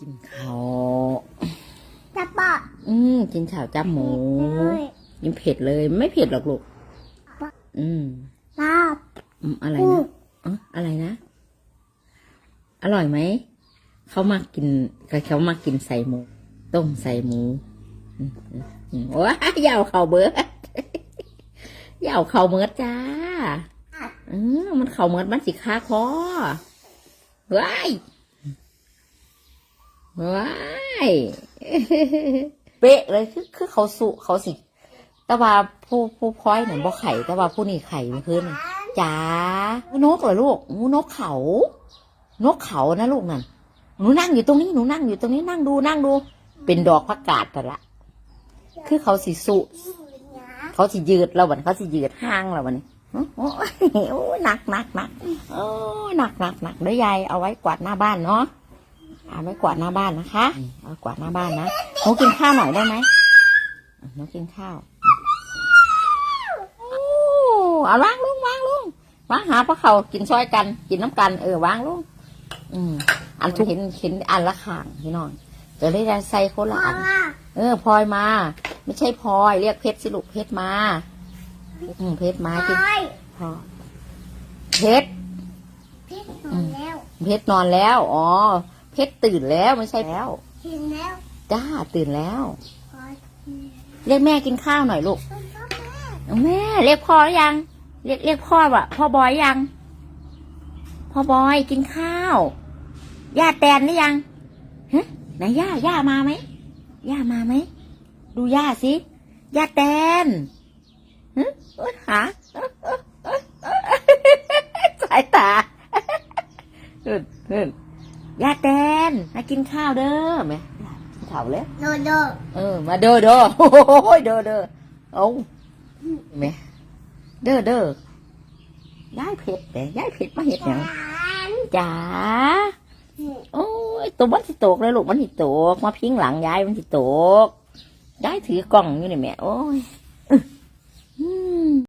กินข้าวจะปะอืมกินข้าวจับหมูเลยกินเผ็ดเลย ไม่เผ็ดหรอกลูกอืมลาบอืมอะไรกุ้งนะอ๋ออะไรนะ อร่อยไหม เขามากินเขามากินใส่หมู ต้มใส่หมูอืมอืมอืมว้ายยาวเข่าเบิร์ดยาวเข่าเมิร์ดจ้าเออมันเข่าเมิร์ดมันสิคาคอว้าย ว้ายเป๊ะเลยคือคือเขาสุเขาสิ แต่ว่าผู้ผู้พลอยเนี่ยบ่ไข่แต่ว่าผู้นี่ไข่เมื่อคืนจ๋านกเหรอลูกงูนกเขา นกเขานะลูกนั่นหนูนั่งอยู่ตรงนี้หนูนั่งอยู่ตรงนี้นั่งดูนั่งดู เป็นดอกผักกาดแต่ละ คือเขาสิสุ เขาสิยืดเราวันเขาสิยืดห้างเราวันโอ้ยโอ้ยหนักหนักหนักโอ้ยหนักหนักหนักเดี๋ยยายเอาไว้กวาดหน้าบ้านเนาะ อาไว้กวาดหน้าบ้านนะคะเอากวาดหน้าบ้านนะหนูกินข้าวหน่อยได้ไหมอะหนูกินข้าวโอ้เอาวางลงวางลงวางหาพระเขากินซอยกัน กินน้ำกันเออวางลงอืมอันทุกเห็นเห็นอันละข้างพี่น้องจะได้ใส่คนละพ่ออันว่าเออพลอยมา ไม่ใช่พลอยเรียกเพชรสิลูกเพชรมาอืมเพชรมาไปกินพอเพชรพี่นอนแล้วเพชรนอนแล้ว อ๋อ เพชรตื่นแล้วไม่ใช่แล้วเห็นแล้วจ้าตื่นแล้วพอเรียกแม่กินข้าวหน่อยลูกต้องแม่แม่เรียกพ่อหรือยังเรียกเรียกพ่อวะพ่อบอยยัง พ่อบอยกินข้าว ย่าแตนหรือยังฮะไหนย่าย่ามาไหมย่ามาไหมดูย่าสิย่าแตนฮะโอ๊ยหาสายตาเฮ้ยเฮ้ย ย่าแตนมากินข้าวเด้อแม่กินข้าวเลยโดโดเออ มาเด้อเด้อโอ้ยเด้อเด้อเอาแม่เด้อเด้อยายเผ็ดแต่ยายเผ็ดมาเห็ดหยังนจ๋าโอ้ยตัวมันสิตกเลยลูกมันสิตก มาพิงหลังยายมันสิตกยายถือกล่องอยู่นี่แม่โอ้ย